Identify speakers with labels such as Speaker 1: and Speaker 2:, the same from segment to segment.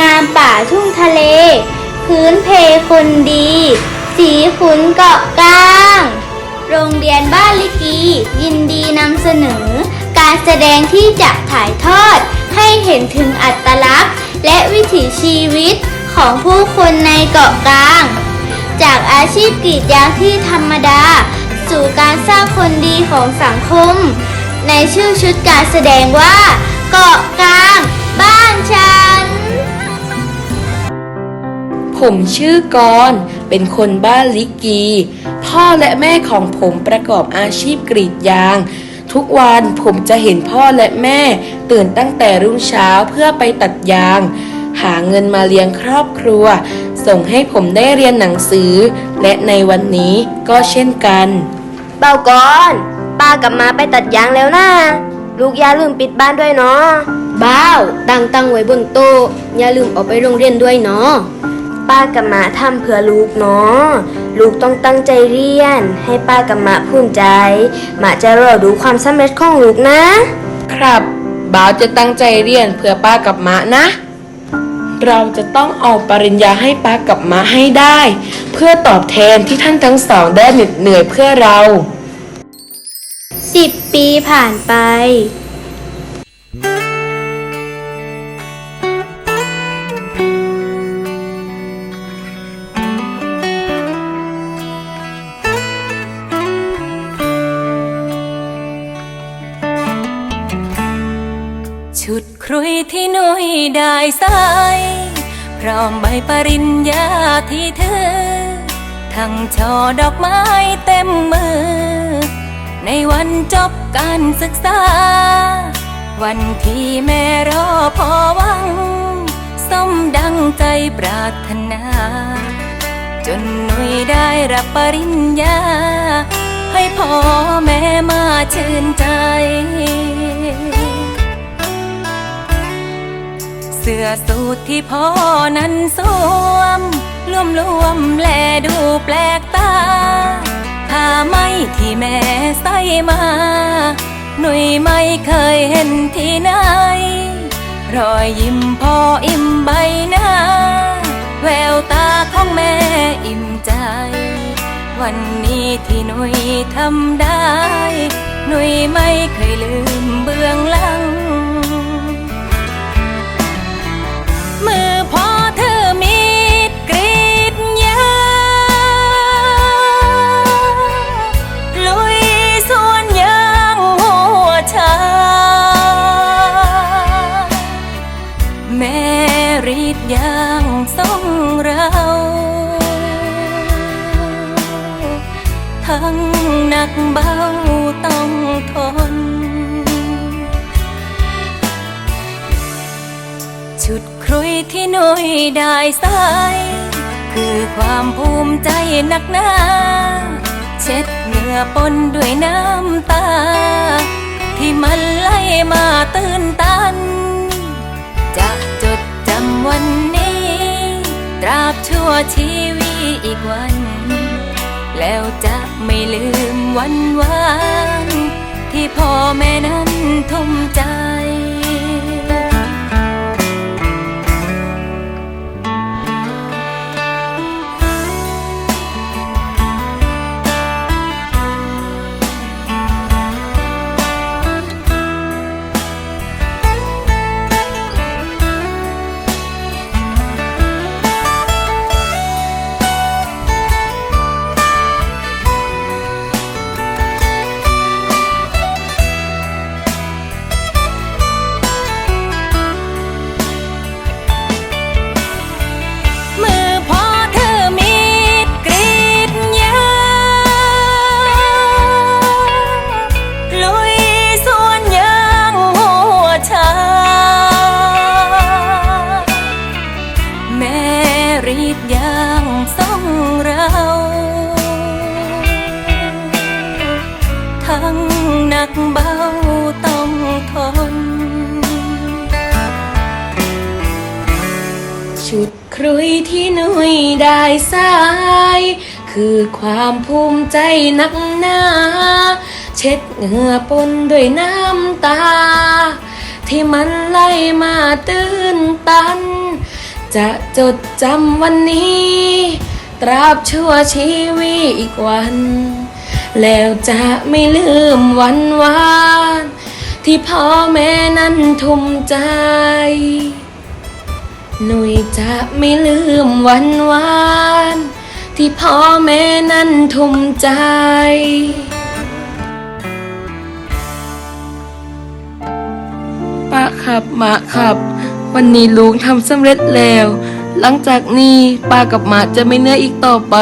Speaker 1: งานป่าทุ่งทะเล พื้นเพคนดี สีขุนเกาะกลาง โรงเรียนบ้านลิกี ยินดีนำเสนอ การแสดงที่จะถ่ายทอด ให้เห็นถึงอัตลักษณ์ และวิถีชีวิตของผู้คนในเกาะกลาง จากอาชีพกรีดยางที่ธรรมดา สู่การสร้างคนดีของสังคม ในชื่อชุดการแสดงว่า เกาะกลาง บ้านฉัน
Speaker 2: ผมชื่อกรณ์เป็นคนบ้านลิกี พ่อและแม่ของผมประกอบอาชีพกรีดยาง ทุกวันผมจะเห็นพ่อและแม่ ตื่นตั้งแต่รุ่งเช้าเพื่อไปตัดยาง หาเงินมาเลี้ยงครอบครัว ส่งให้ผมได้เรียนหนังสือ และในวันนี้ก็เช่นกัน
Speaker 3: เบาก่อนป้ากลับมาไปตัดยางแล้วนะ ลูกอย่าลืมปิดบ้านด้วยเนาะบ้าวตั้งตั้งไว้บนโต๊ะอย่าลืมเอาไปโรงเรียนด้วยเนาะป้ากับมาทำเพื่อลูกเนาะลูกต้องตั้งใจเรียน ให้ป้ากับมาภูมิใจมาจะรอดูความสำเร็จของลูกนะ
Speaker 2: ครับบ่าวจะตั้งใจเรียนเพื่อป้ากับมะนะ เราจะต้องเอาปริญญาให้ป้ากับมะให้ได้ เพื่อตอบแทนที่ท่านทั้งสองได้เหน็ดเหนื่อยเพื่อเรา
Speaker 1: สิบปีผ่านไป
Speaker 4: ครุยที่หนุยได้ใสพร้อมใบปริญญาที่เธอ ทั้งช่อดอกไม้เต็มมือ ในวันจบการศึกษา วันที่แม่รอพอหวังสมดังใจปรารถนา จนหนุยได้รับปริญญา ให้พ่อแม่มาชื่นใจ เสื้อสูทที่พ่อนั้นสวมรวมรวมแลดูแปลกตาผ้าไหมที่แม่ใส่มา หนุ่ยไม่เคยเห็นที่ไหน รอยยิ้มพ่ออิ่มใบหน้า แววตาของแม่อิ่มใจ วันนี้ที่หนุ่ยทำได้ หนุ่ยไม่เคยลืมเบื้องหลัง มือพอเธอมีกรีดยางลุยสวนยางหัวชา แม่รีดยางส่งเรา ทั้งหนักเบาต้องทน ชุดครุยที่หนุยได้ใส่คือความภูมิใจหนักหนาเช็ดเหงื่อปนด้วยน้ำตา ที่มันไหลมาตื้นตัน จะจดจำวันนี้ ตราบชั่วชีวิตอีกวัน แล้วจะไม่ลืมวันวาน ที่พ่อแม่นั้น แม่รีดยางส่งเราทั้งหนักเบาต้องทน
Speaker 2: ชุดครุยที่หนุยได้สาย คือความภูมิใจนักหนาเช็ดเหงื่อปนด้วยน้ำตา ที่มันไหลมาตื้นตัน จะจดจำวันนี้ ตราบชั่วชีวิตอีกวัน แล้วจะไม่ลืมวันวาน ที่พ่อแม่นั้นทุ่มใจ หนุ่ยจะไม่ลืมวันวาน ที่พ่อแม่นั้นทุ่มใจป้าขับมาครับ วันนี้ลุงทำสำเร็จแล้ว หลังจากนี้ป้ากับหมาจะไม่เหนื่อยอีกต่อไป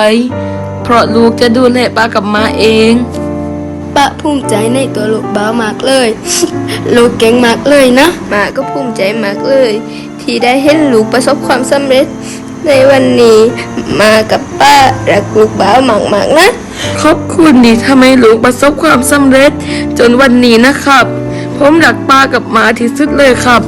Speaker 2: เพราะลูกจะดูแลป้ากับหมาเอง
Speaker 5: ป้าภูมิใจในตัวลูกบ้าวมากเลย ลูกเก่งมากเลยนะหมาก็ภูมิใจมากเลย ที่ได้เห็นลูกประสบความสำเร็จ ในวันนี้มากับป้ารักลูกบ้าวมากๆนะ
Speaker 2: ขอบคุณที่ทำให้ลูกประสบความสำเร็จ จนวันนี้นะครับ ผมรักป้ากับหมาที่สุดเลยครับ